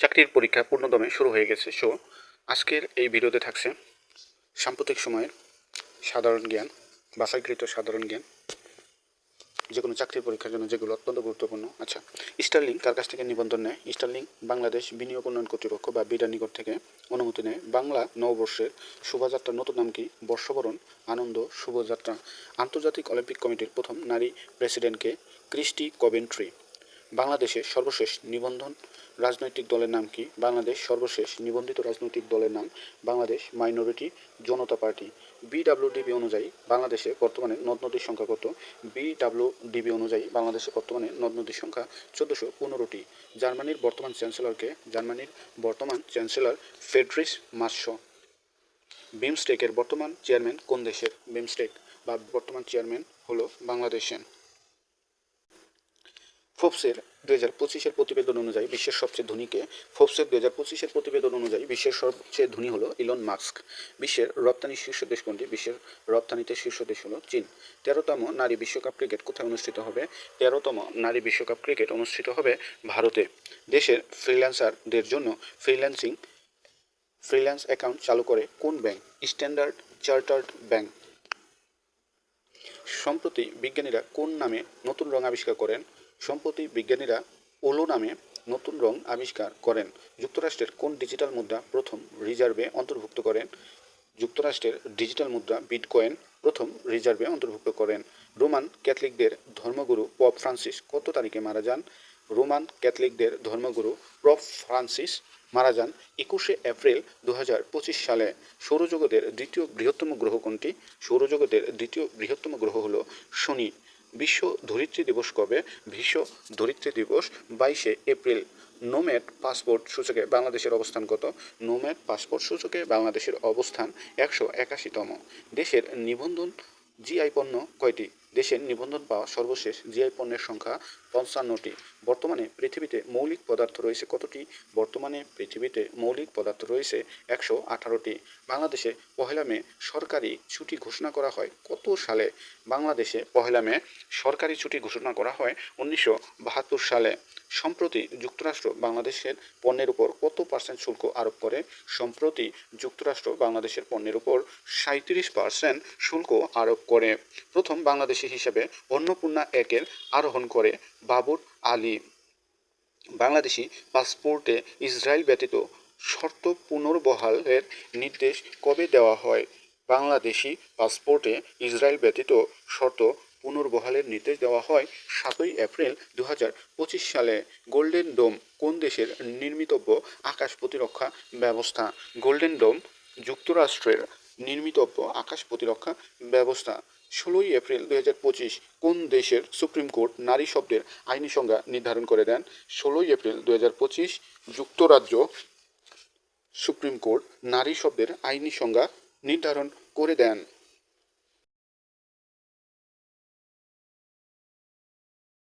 চাকরির পরীক্ষা পূর্ণদমে শুরু হয়ে গেছে। সো আজকের এই ভিডিওতে থাকছে সাম্প্রতিক সময়ের সাধারণ জ্ঞান, বাছাইকৃত সাধারণ জ্ঞান যে কোনো চাকরির পরীক্ষার জন্য যেগুলো অত্যন্ত গুরুত্বপূর্ণ। আচ্ছা স্টারলিং কার কাছ থেকে নিবন্ধন নেয়। স্টারলিং বাংলাদেশ বিনিয়োগ উন্নয়ন কর্তৃপক্ষ বা বিডা নিকট থেকে অনুমতি নেয়। বাংলা নববর্ষের শোভাযাত্রার নতুন নাম কি? বর্ষবরণ, আনন্দ, শুভযাত্রা। আন্তর্জাতিক অলিম্পিক কমিটির প্রথম নারী প্রেসিডেন্টকে ক্রিস্টি কবেন্ট্রি। বাংলাদেশের সর্বশেষ নিবন্ধন রাজনৈতিক দলের নাম কি? বাংলাদেশ সর্বশেষ নিবন্ধিত রাজনৈতিক দলের নাম Bangladesh minority Janata party BWDB অনুযায়ী বাংলাদেশে বর্তমানে নদ নদীর সংখ্যা কত? বিডাব্লিউডিবি অনুযায়ী বাংলাদেশে বর্তমানে নদ নদীর সংখ্যা চোদ্দোশো পনেরোটি। জার্মানির বর্তমান চ্যান্সেলরকে জার্মানির বর্তমান চ্যান্সেলর ফেডরিস মার্শ বিমস্টেকের বর্তমান চেয়ারম্যান কোন দেশের? বিমস্টেক বা বর্তমান চেয়ারম্যান হলো বাংলাদেশের। ফোর্বসের দু হাজার পঁচিশের প্রতিবেদন অনুযায়ী বিশ্বের সবচেয়ে ধনীকে ফোর্বসের দু হাজার পঁচিশের প্রতিবেদন অনুযায়ী বিশ্বের সবচেয়ে ধনী হলো ইলন মাস্ক। বিশ্বের রপ্তানি শীর্ষ দেশ কোনটি? বিশ্বের রপ্তানিতে শীর্ষ দেশ হলো চীন। তেরোতম নারী বিশ্বকাপ ক্রিকেট কোথায় অনুষ্ঠিত হবে? তেরোতম নারী বিশ্বকাপ ক্রিকেট অনুষ্ঠিত হবে ভারতে। দেশের ফ্রিল্যান্সারদের জন্য ফ্রিল্যান্সিং, ফ্রিল্যান্স অ্যাকাউন্ট চালু করে কোন ব্যাংক? Standard chartered bank. সম্প্রতি বিজ্ঞানীরা কোন নামে নতুন রং আবিষ্কার করেন? সম্প্রতি বিজ্ঞানীরা ওলো নামে নতুন রং আবিষ্কার করেন। যুক্তরাষ্ট্রের কোন ডিজিটাল মুদ্রা প্রথম রিজার্ভে অন্তর্ভুক্ত করেন? যুক্তরাষ্ট্রের ডিজিটাল মুদ্রা বিটকয়েন প্রথম রিজার্ভে অন্তর্ভুক্ত করেন। রোমান ক্যাথলিকদের ধর্মগুরু পপ ফ্রান্সিস কত তারিখে মারা যান? রোমান ক্যাথলিকদের ধর্মগুরু পপ ফ্রান্সিস মারা যান একুশে এপ্রিল দু হাজার পঁচিশ সালে। সৌরজগতের দ্বিতীয় বৃহত্তম গ্রহ কোনটি? সৌরজগতের দ্বিতীয় বৃহত্তম গ্রহ হলো শনি। বিশ্ব ধরিত্রী দিবস কবে? বিশ্ব ধরিত্রী দিবস বাইশে এপ্রিল। নোম্যাড পাসপোর্ট সূচকে বাংলাদেশের অবস্থান কত? নোম্যাড পাসপোর্ট সূচকে বাংলাদেশের অবস্থান একশো একাশিতম। দেশের নিবন্ধন জিআই পণ্য কয়টি? দেশের নিবন্ধন পাওয়া সর্বশেষ জিআই পণ্যের সংখ্যা পঞ্চান্নটি। বর্তমানে পৃথিবীতে মৌলিক পদার্থ রয়েছে কতটি? বর্তমানে পৃথিবীতে মৌলিক পদার্থ রয়েছে একশো আঠারোটি। বাংলাদেশে পহেলা মে সরকারি ছুটি ঘোষণা করা হয়। কত সালে? বাংলাদেশে পহেলা মে সরকারি ছুটি ঘোষণা করা হয় উনিশশো বাহাত্তর সালে। সম্প্রতি যুক্তরাষ্ট্র বাংলাদেশের পণ্যের উপর কত পার্সেন্ট শুল্ক আরোপ করে? সম্প্রতি যুক্তরাষ্ট্র বাংলাদেশের পণ্যের উপর সাঁত্রিশ পার্সেন্ট শুল্ক আরোপ করে। প্রথম বাংলাদেশি হিসেবে অন্নপূর্ণা একের আরোহণ করে বাবুর আলী। বাংলাদেশি পাসপোর্টে ইসরায়েল ব্যতীত শর্ত পুনর্বহালের নির্দেশ কবে দেওয়া হয়? বাংলাদেশি পাসপোর্টে ইসরায়েল ব্যতীত শর্ত পুনর্বহালের নির্দেশ দেওয়া হয় সাতই এপ্রিল দু সালে। গোল্ডেন ডোম কোন দেশের নির্মিতব্য আকাশ প্রতিরক্ষা ব্যবস্থা? গোল্ডেন ডোম যুক্তরাষ্ট্রের নির্মিতব্য আকাশ প্রতিরক্ষা ব্যবস্থা। ষোলোই এপ্রিল দু হাজার পঁচিশ কোন দেশের সুপ্রিম কোর্ট নারী শব্দের আইনি সংজ্ঞা নির্ধারণ করে দেন? ষোলোই এপ্রিল দু হাজার পঁচিশ যুক্তরাজ্য সুপ্রিম কোর্ট নারী শব্দের আইনি সংজ্ঞা নির্ধারণ করে দেন।